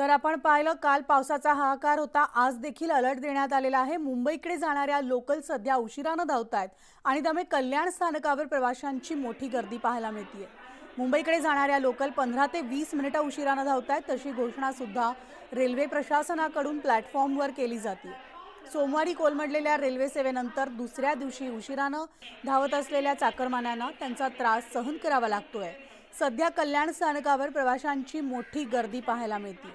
तर आपण पाहिलं काल पावसाचा हाहाकार होता. आज देखील अलर्ट देण्यात आलेला आहे. मुंबईकडे जाणाऱ्या लोकल सध्या उशिरानं धावत आहेत आणि त्यामुळे कल्याण स्थानकावर प्रवाशांची मोठी गर्दी पाहायला मिळते मुंबईकडे जाणाऱ्या लोकल पंधरा ते वीस मिनिटं उशिरानं धावत आहेत तशी घोषणासुद्धा रेल्वे प्रशासनाकडून प्लॅटफॉर्मवर केली जाते सोमवारी कोलमडलेल्या रेल्वे सेवेनंतर दुसऱ्या दिवशी उशिरानं धावत असलेल्या चाकरमान्यांना त्यांचा त्रास सहन करावा लागतोय. सध्या कल्याण स्थानकावर प्रवाशांची मोठी गर्दी पाहायला मिळते.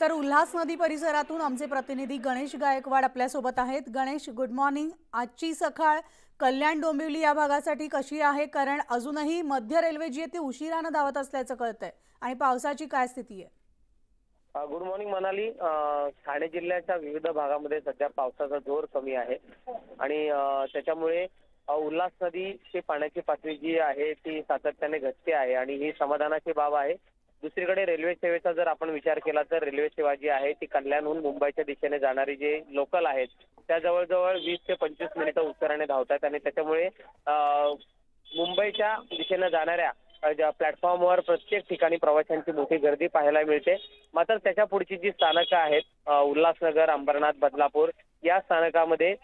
तर उल्हास नदी परिसरातून आमचे प्रतिनिधी गणेश गायकवाड आपल्यासोबत आहेत. गणेश गुड मॉर्निंग आजची सकाळ कल्याण डोंबिवली या भागासाठी कशी आहे? कारण अजूनही मध्य रेल्वे जी आहे ती उशिरानं धावत असल्याचं कळतंय. आणि पावसाची काय स्थिती आहे? Good morning Manali. ठाणे जिल्ह्याच्या विविध भागामध्ये सध्या पावसाचा जोर कमी आहे. आणि त्याच्यामुळे उल्हास नदीची पाण्याची पातळी जी आहे ती सातत्याने घटते आहे आणि ही समाधानाची बाब आहे. दुसरीकडे रेल्वे सेवेचा जर आपण विचार केला तर रेल्वे सेवा जी आहे ती कल्याणहून मुंबईच्या दिशेने जाणारी जे लोकल आहेत त्या जवळजवळ वीस ते पंचवीस मिनिटं उत्तराने धावतात आणि त्याच्यामुळे मुंबईच्या दिशेने जाणाऱ्या ज्या प्लॅटफॉर्मवर प्रत्येक ठिकाणी प्रवाशांची मोठी गर्दी पाहायला मिळते. मात्र त्याच्या पुढची जी स्थानकं आहेत उल्हासनगर अंबरनाथ बदलापूर या स्थानकामध्ये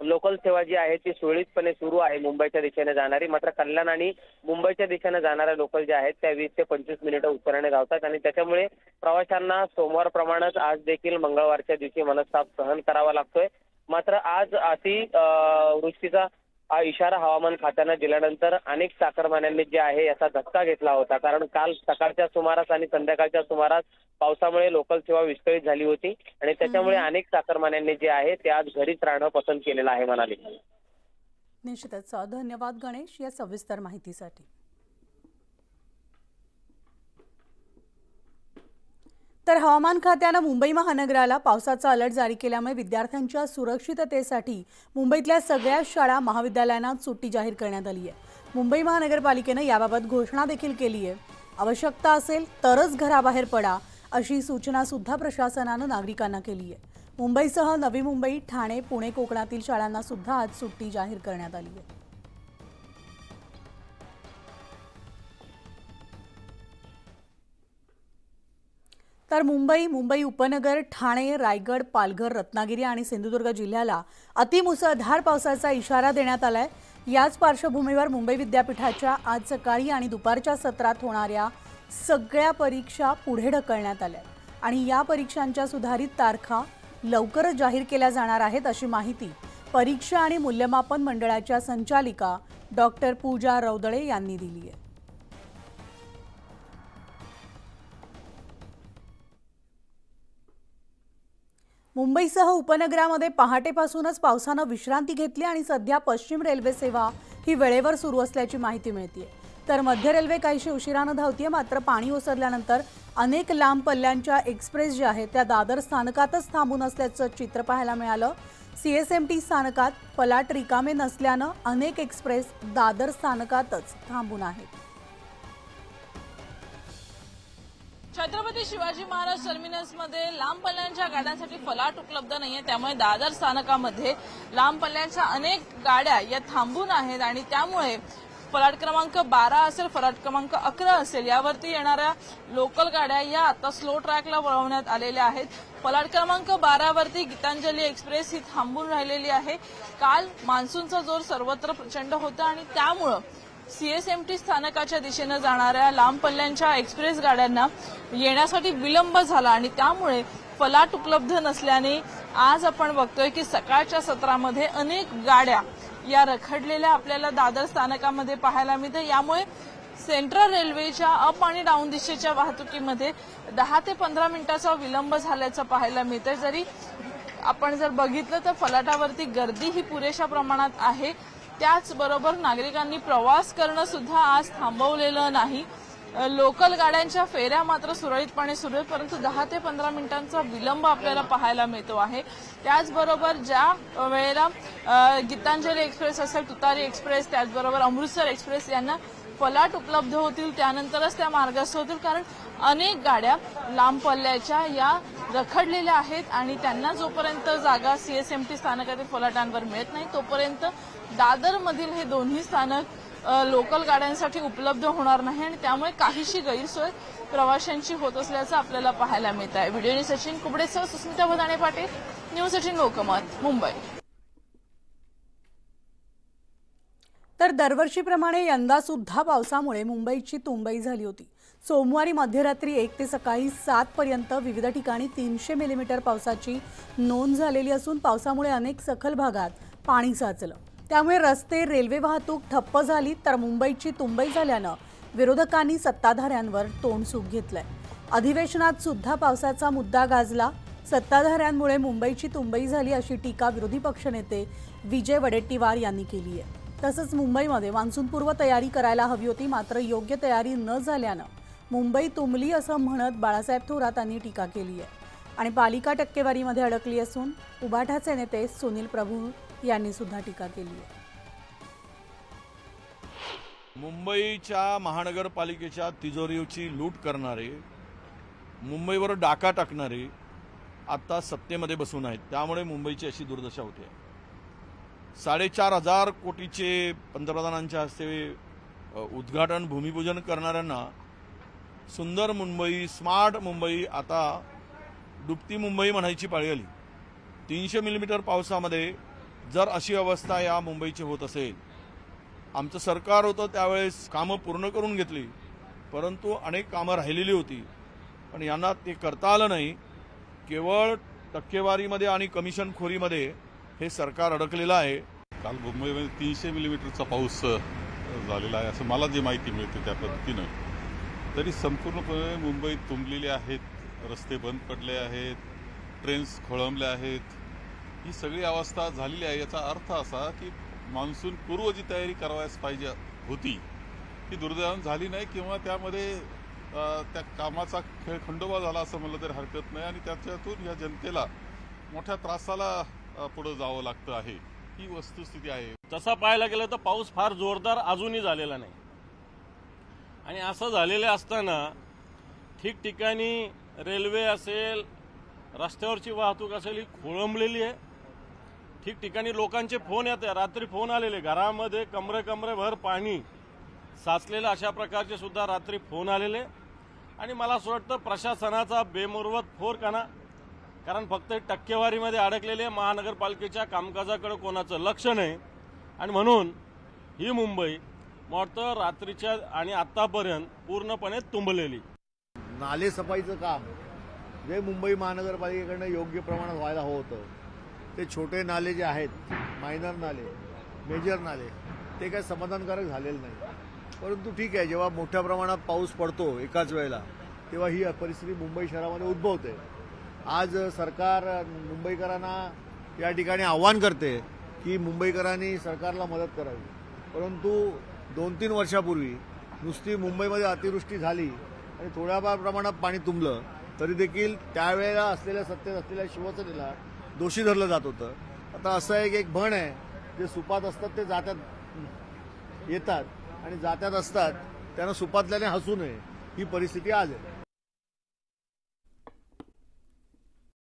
लोकल सेवा जी आहे ती सुरळीतपणे सुरू आहे मुंबईच्या दिशेने जाणारी. मात्र कल्याण आणि मुंबईच्या दिशेने जाणाऱ्या लोकल ज्या आहेत त्या वीस ते पंचवीस मिनिटं उत्तराने धावतात आणि त्याच्यामुळे प्रवाशांना सोमवारप्रमाणेच आज देखील मंगळवारच्या दिवशी मनस्ताप सहन करावा लागतोय. मात्र आज अति वृष्टीचा हा इशारा हवामान खात्यानं दिल्यानंतर अनेक चाकरमान्यांनी जे आहे याचा धक्का घेतला होता. कारण काल सकाळच्या सुमारास आणि संध्याकाळच्या सुमारास पावसामुळे लोकल सेवा विस्कळीत झाली होती आणि त्याच्यामुळे अनेक चाकरमान्यांनी जे आहे ते आज घरीच राहणं पसंत केलेलं आहे म्हणाले. निश्चितच. धन्यवाद गणेश या सविस्तर माहितीसाठी. तर हवामान खात्यानं मुंबई महानगराला पावसाचा अलर्ट जारी केल्यामुळे विद्यार्थ्यांच्या सुरक्षिततेसाठी मुंबईतल्या सगळ्या शाळा महाविद्यालयांना सुट्टी जाहीर करण्यात आली आहे. मुंबई महानगरपालिकेनं याबाबत घोषणा देखील केली आहे. आवश्यकता असेल तरच घराबाहेर पडा अशी सूचना सुद्धा प्रशासनानं नागरिकांना केली आहे. मुंबईसह नवी मुंबई ठाणे पुणे कोकणातील शाळांना सुद्धा आज सुट्टी जाहीर करण्यात आली आहे. तर मुंबई मुंबई उपनगर ठाणे रायगड पालघर रत्नागिरी आणि सिंधुदुर्ग जिल्ह्याला अतिमुसळधार पावसाचा इशारा देण्यात आलाय. याच पार्श्वभूमीवर मुंबई विद्यापीठाच्या आज सकाळी आणि दुपारच्या सत्रात होणाऱ्या सगळ्या परीक्षा पुढे ढकलण्यात आल्या आणि या परीक्षांच्या सुधारित तारखा लवकरच जाहीर केल्या जाणार आहेत अशी माहिती परीक्षा आणि मूल्यमापन मंडळाच्या संचालिका डॉक्टर पूजा रौदळे यांनी दिली आहे. मुंबईसह उपनगरामध्ये पहाटेपासूनच पावसानं विश्रांती घेतली आणि सध्या पश्चिम रेल्वे सेवा ही वेळेवर सुरू असल्याची माहिती मिळते तर मध्य रेल्वे काहीशी उशिरानं धावतीये मात्र पाणी ओसरल्यानंतर अनेक लांब पल्ल्यांच्या एक्सप्रेस ज्या आहेत त्या दादर स्थानकातच थांबून असल्याचं चित्र पाहायला मिळालं. सीएसएमटी स्थानकात फलाट रिकामे नसल्यानं अनेक एक्सप्रेस दादर स्थानकातच थांबून आहेत. छत्रपती शिवाजी महाराज टर्मिनसमध्ये लांब पल्ल्यांच्या गाड्यांसाठी फलाट उपलब्ध नाहीये. त्यामुळे दादर स्थानकामध्ये लांब पल्ल्यांच्या अनेक गाड्या या थांबून आहेत आणि त्यामुळे फलाट क्रमांक बारा असेल फलाट क्रमांक अकरा असेल यावरती येणाऱ्या लोकल गाड्या या आता स्लो ट्रॅकला वळवण्यात आलेल्या आहेत. फलाट क्रमांक बारावरती गीतांजली एक्सप्रेस ही थांबून राहिलेली आहे. काल मान्सूनचा जोर सर्वत्र प्रचंड होता आणि त्यामुळं सीएसएमटी स्थानकाच्या दिशेनं जाणाऱ्या लांब पल्ल्यांच्या एक्सप्रेस गाड्यांना येण्यासाठी विलंब झाला आणि त्यामुळे फलाट उपलब्ध नसल्याने आज आपण बघतोय की सकाळच्या सत्रामध्ये अनेक गाड्या या रखडलेल्या आपल्याला दादर स्थानकामध्ये पाहायला मिळते. यामुळे सेंट्रल रेल्वेच्या अप आणि डाऊन दिशेच्या वाहतुकीमध्ये दहा ते पंधरा मिनिटाचा विलंब झाल्याचं पाहायला मिळतंय. जरी आपण जर बघितलं तर फलाटावरती गर्दी ही पुरेशा प्रमाणात आहे. त्याचबरोबर नागरिकांनी प्रवास करणं सुद्धा आज थांबवलेलं नाही. लोकल गाड्यांच्या फेऱ्या मात्र सुरळीतपणे सुरू आहेत परंतु दहा ते पंधरा मिनिटांचा विलंब आपल्याला पाहायला मिळतो आहे. त्याचबरोबर ज्या वेळेला गीतांजली एक्सप्रेस असेल तुतारी एक्सप्रेस त्याचबरोबर अमृतसर एक्सप्रेस यांना फलाट उपलब्ध होतील त्यानंतरच त्या मार्गस्थ होतील कारण अनेक गाड्या लांब पल्ल्याच्या या रखडलेल्या आहेत आणि त्यांना जोपर्यंत जागा सीएसएमटी स्थानकातील फलाटांवर मिळत नाही तोपर्यंत दादरमधील हे दोन्ही स्थानक लोकल गाड्यांसाठी उपलब्ध होणार नाही आणि त्यामुळे काहीशी गैरसोय प्रवाशांची होत असल्याचं आपल्याला पाहायला मिळत आहे. व्हिडिओ सचिन कुबडेसह सुस्मिता भदाणे पाटील न्यूज एटीन लोकमत मुंबई. तर दरवर्षीप्रमाणे यंदा सुद्धा पावसामुळे मुंबईची तुंबई झाली होती. सोमवारी मध्यरात्री एक ते सकाळी सात पर्यंत विविध ठिकाणी तीनशे मिलीमीटर पावसाची नोंद झालेली असून पावसामुळे अनेक सखल भागात पाणी साचलं. त्यामुळे रस्ते रेल्वे वाहतूक ठप्प झाली तर मुंबईची तुंबई झाल्यानं विरोधकांनी सत्ताधाऱ्यांवर तोंडसूक घेतलंय. अधिवेशनात सुद्धा पावसाचा मुद्दा गाजला. सत्ताधाऱ्यांमुळे मुंबईची तुंबई झाली अशी टीका विरोधी पक्षनेते विजय वडेट्टीवार यांनी केली आहे. तसंच मुंबईमध्ये मान्सूनपूर्व तयारी करायला हवी होती मात्र योग्य तयारी न झाल्यानं मुंबई तुंबली असं म्हणत बाळासाहेब थोरातांनी टीका केली आहे. आणि पालिका टक्केवारीमध्ये अडकली असून उबाठाचे नेते सुनील प्रभू यांनी सुद्धा टीका केली आहे. मुंबईच्या महानगरपालिकेच्या तिजोरीची लूट करणारे मुंबईवर डाका टाकणारे आता सत्तेमध्ये बसून आहेत. त्यामुळे मुंबईची अशी दुर्दशा होते. साडेचार हजार कोटीचे पंतप्रधानांच्या हस्ते उद्घाटन भूमिपूजन करणाऱ्यांना सुंदर मुंबई स्मार्ट मुंबई आता डुबती मुंबई म्हणायची पाळी आली. तीनशे मिलीमीटर पावसामध्ये जर अशी अवस्था या मुंबईची होत असेल आमचं सरकार होतं त्यावेळेस कामं पूर्ण करून घेतली परंतु अनेक कामं राहिलेली होती. पण यांना ते करता आलं नाही. केवळ टक्केवारीमध्ये आणि कमिशन खोरीमध्ये हे सरकार अडकलेलं आहे. काल मुंबईमध्ये तीनशे मिलीमीटरचा पाऊस झालेला आहे असं मला जी माहिती मिळते त्या पद्धतीनं तरी संपूर्णपणे मुंबई तुंबलेली आहेत रस्ते बंद पडले आहेत ट्रेन्स खोळंबल्या आहेत ही सगळी अवस्था झालेली आहे. याचा अर्थ असा की मान्सून पूर्व जी तयारी करावयास पाहिजे होती. ती दुर्दैवानं झाली नाही किंवा त्यामध्ये त्या कामाचा खेळ खंडोबा झाला असं म्हणलं तरी हरकत नाही आणि त्याच्यातून या जनतेला मोठ्या त्रासाला पुढं जावं लागतं आहे. ही वस्तुस्थिती आहे. तसा पाहायला गेलं तर पाऊस फार जोरदार अजूनही झालेला नाही. आणि असं झालेलं असताना ठिकठिकाणी रेल्वे असेल रस्त्यावरची वाहतूक असेल ही खोळंबलेली आहे. ठिकठिकाणी लोकांचे फोन येत रात्री फोन आलेले घरामध्ये कमरे कमरे भर पाणी साचलेलं अशा प्रकारचे सुद्धा रात्री फोन आलेले आणि मला असं वाटतं प्रशासनाचा बेमुरवत फोरकाना कारण फक्त टक्केवारीमध्ये अडकलेले महानगरपालिकेच्या कामकाजाकडे कोणाचं लक्ष नाही. आणि म्हणून ही मुंबई मला वाटतं रात्रीच्या आणि आत्तापर्यंत पूर्णपणे तुंबलेली. नाले सफाईचं काम. जे मुंबई महानगरपालिकेकडनं योग्य प्रमाणात व्हायला हवं होतं. ते छोटे नाले जे आहेत मायनर नाले मेजर नाले ते काय समाधानकारक झालेलं नाही. परंतु ठीक आहे जेव्हा मोठ्या प्रमाणात पाऊस पडतो एकाच वेळेला तेव्हा ही परिस्थिती मुंबई शहरामध्ये उद्भवते. आज सरकार मुंबईकरांना या ठिकाणी आव्हान करते की मुंबईकरांनी सरकारला मदत करावी. परंतु दोन तीन वर्षापूर्वी नुसती मुंबईमध्ये अतिवृष्टी झाली आणि थोड्याफार प्रमाणात पाणी तुंबलं तरी देखील त्यावेळेला असलेल्या सत्तेत असलेल्या शिवसेनेला दोषी धरलं जात होतं. आता असं एक एक भण आहे जे सुपात असतात ते जात्यात येतात आणि जात्यात असतात त्यांना सुपातल्याने हसू नये. ही परिस्थिती आज आहे.